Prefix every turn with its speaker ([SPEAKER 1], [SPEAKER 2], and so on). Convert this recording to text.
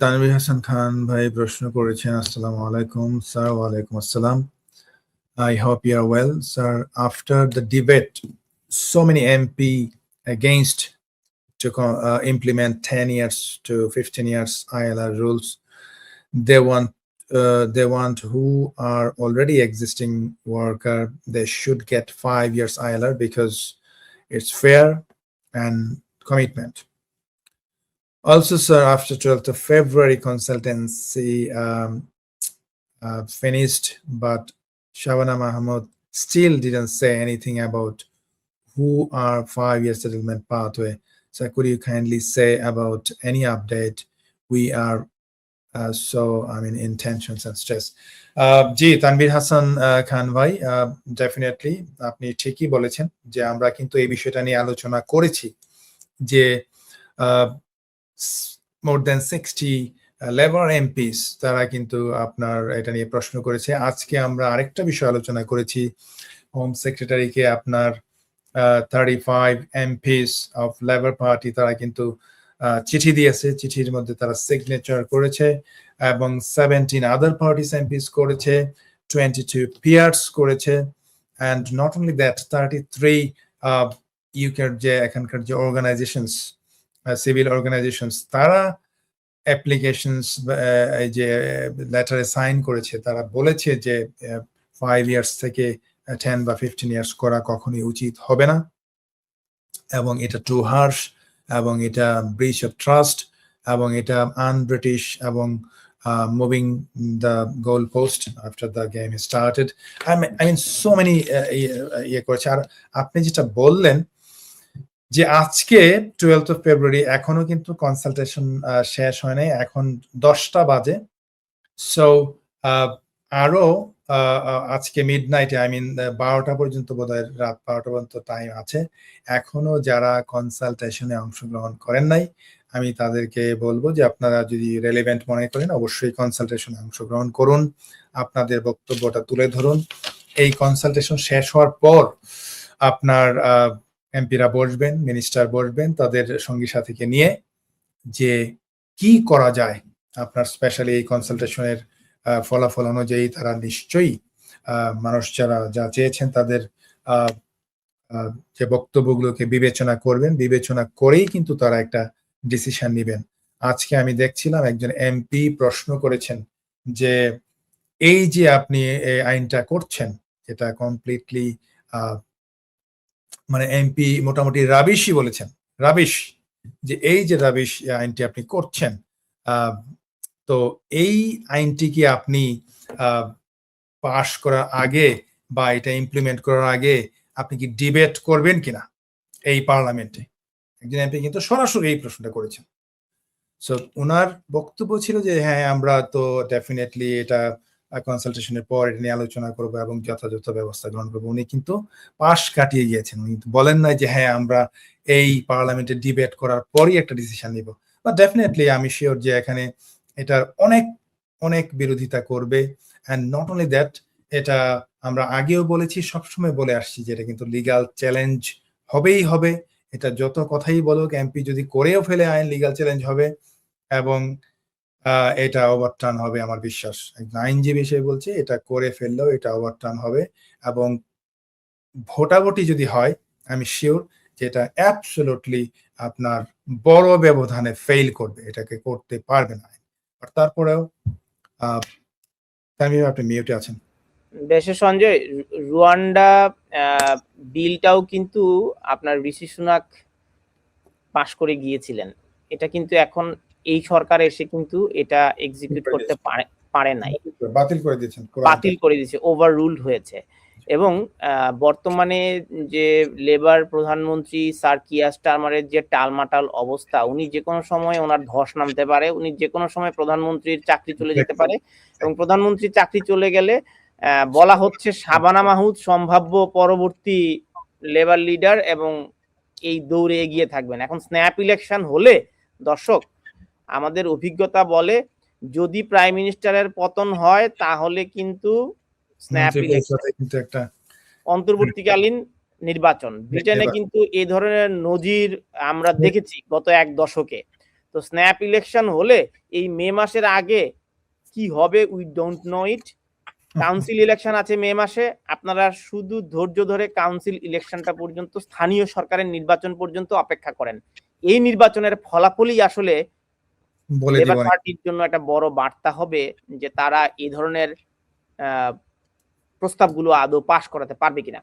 [SPEAKER 1] তানভীর হাসান খান ভাই প্রশ্ন করেছেন আসসালামু আলাইকুম স্যার ওয়ালাইকুম আসসালাম I hope you are well, sir. After the debate, so many MP against to co- uh, implement 10 years to 15 years ILR rules. They want uh, they want who are already existing worker they should get five years ILR because it's fair and commitment. Also, sir, after 12th of February, consultancy um, uh, finished, but Shabana Mahmood still didn't say anything about who are five-year settlement pathway. So, could you kindly say about any update? We are uh, so, I mean, in tensions and stress. Uh, জি তানভীর হাসান খান ভাই definitely আপনি ঠিকই বলেছেন যে আমরা কিন্তু এই বিষয়টা নিয়ে আলোচনা করেছি যে more than sixty Labour MPs তারা কিন্তু আপনার এটা নিয়ে প্রশ্ন করেছে। আজকে আমরা আরেকটা বিষয় আলোচনা করেছি। হোম সেক্রেটারিকে আপনার thirty five MPs of Labour Party তারা কিন্তু চিঠি দিয়েছে। চিঠির মধ্যে তারা সিগনেচার করেছে এবং সেভেন্টিন আদার পার্টিস এমপিস করেছে টোয়েন্টি টু পিয়ার্স করেছে and not only that thirty three ইউকের যে, এখানকার যে অর্গানাইজেশনস সিভিল অর্গানাইজেশনস তারা অ্যাপ্লিকেশনস এই যে লেটারে সাইন করেছে, তারা বলেছে যে ফাইভ ইয়ার্স থেকে টেন বা ফিফটিন ইয়ার্স করা কখনই উচিত হবে না। এবং এটা টু হার্শ এবং এটা ব্রিচ অফ ট্রাস্ট এবং এটা আন ব্রিটিশ এবং moving the goal post after the game started I mean so many ইয়ে করেছে। আর আপনি যেটা বললেন যে আজকে টুয়েলথ অফ ফেব্রুয়ারি এখনও কিন্তু কনসালটেশন শেষ হয় নাই। এখন দশটা বাজে। সো আরও আজকে মিড নাইটে আই মিন বারোটা পর্যন্ত বোধহয়, রাত বারোটা পর্যন্ত টাইম আছে। এখনও যারা কনসালটেশনে অংশগ্রহণ করেন নাই, আমি তাদেরকে বলব যে আপনারা যদি রেলেভেন্ট মনে করেন, অবশ্যই কনসালটেশনে অংশগ্রহণ করুন। আপনাদের বক্তব্যটা তুলে ধরুন। এই কনসালটেশন শেষ হওয়ার পর আপনার এমপিরা বসবেন মিনিস্টার বসবেন তাদের সঙ্গী সাথীকে নিয়ে যে কি করা যায় আপনার স্পেশালি এই কনসালটেশনের ফলাফল অনুযায়ী তারা নিশ্চয়ই মানুষ যারা, যা চেয়েছেন তাদের যে বক্তব্যগুলোকে বিবেচনা করবেন, বিবেচনা করেই কিন্তু তারা একটা ডিসিশন নেবেন। আজকে আমি দেখছিলাম একজন এমপি প্রশ্ন করেছেন যে এই যে আপনি আইনটা করছেন এটা কমপ্লিটলি মানে এমপি মোটামুটি রাবিশই বলেছেন, রাবিশ, যে এই যে রাবিশ আইনটি আপনি করছেন তো এই আইনটি কি আপনি পাশ করার আগে বা এটা ইমপ্লিমেন্ট করার আগে আপনি কি ডিবেট করবেন কিনা এই পার্লামেন্টে একজন এমপি কিন্তু সরাসরি এই প্রশ্নটা করেছেন। সো ওনার বক্তব্য ছিল যে হ্যাঁ আমরা তো ডেফিনেটলি এটা কনসালটেশনের পর এটা নিয়ে আলোচনা করব এবং যথাযথ ব্যবস্থা গ্রহণ করব। উনি কিন্তু পাশ কাটিয়ে গিয়েছেন। উনি বলেন নাই যে হ্যাঁ আমরা এই পার্লামেন্টে ডিবেট করার পরই একটা ডিসিশন নিব। বা ডেফিনেটলি আমি শিওর যে এখানে এটার অনেক অনেক বিরোধিতা করবে। অ্যান্ড নট অনলি দ্যাট এটা আমরা আগেও বলেছি, সবসময় বলে আসছি যে এটা কিন্তু লিগাল চ্যালেঞ্জ হবেই হবে। এটা যত কথাই বলুক এমপি যদি করেও ফেলে, আইন লিগাল চ্যালেঞ্জ হবে। এবং এটা ওভারটার্ন হবে আমার বিশ্বাস। একজন আইনজীবী হিসেবে বলছে এটা করে ফেললেও এটা ওভারটার্ন হবে। এবং ভোটাভুটি যদি হয় আমি শিওর যে এটা অ্যাবসোলুটলি আপনার বড় ব্যবধানে ফেল করবে। এটাকে করতে পারবে না। আর তারপরেও তানভীর, আপনি মিউটে আছেন।
[SPEAKER 2] দেশে সঞ্জয় রুয়ান্ডা বিলটাও কিন্তু আপনার ঋষি সুনাক পাশ করে গিয়েছিলেন। এটা কিন্তু এখন এই সরকার এসে কিন্তু এটা এক্সিকিউট করতে পারে পারে নাই।
[SPEAKER 1] বাতিল করে দিয়েছেন
[SPEAKER 2] বাতিল করে দিয়েছে ওভার রুলড হয়েছে। এবং বর্তমানে যে লেবার প্রধানমন্ত্রী স্যার কিয়া স্টারমারের যে টালমাটাল অবস্থা উনি যে কোনো সময় ওনার ধস নামতে পারে উনি যে কোনো সময় প্রধানমন্ত্রীর চাকরি চলে যেতে পারে। এবং প্রধানমন্ত্রীর চাকরি চলে গেলে আহ, বলা হচ্ছে শাবানা মাহুদ সম্ভাব্য পরবর্তী লেবার লিডার এবং এই দৌড়ে এগিয়ে থাকবেন। এখন স্ন্যাপ ইলেকশন হলে দর্শক আমাদের অভিজ্ঞতা বলে যদি প্রাইম মিনিস্টারের পতন হয় তাহলে কিন্তু স্ন্যাপ
[SPEAKER 1] একটা
[SPEAKER 2] অন্তর্বর্তীকালীন নির্বাচন। ব্রিটেনে কিন্তু এই ধরনের নজির আমরা দেখেছি গত এক দশকে। তো স্ন্যাপ ইলেকশন হলে এই মে মাসের আগে কি হবে we don't know it council election আছে মে মাসে। আপনারা শুধু ধৈর্য ধরে কাউন্সিল ইলেকশনটা পর্যন্ত স্থানীয় সরকারের নির্বাচন পর্যন্ত অপেক্ষা করেন। এই নির্বাচনের ফলাফলই আসলে
[SPEAKER 1] বলে
[SPEAKER 2] লেবার পার্টির জন্য একটা বড় বার্তা হবে যে তারা এই ধরনের আহ, প্রস্তাবগুলো আদৌ পাশ করাতে পারবে কিনা।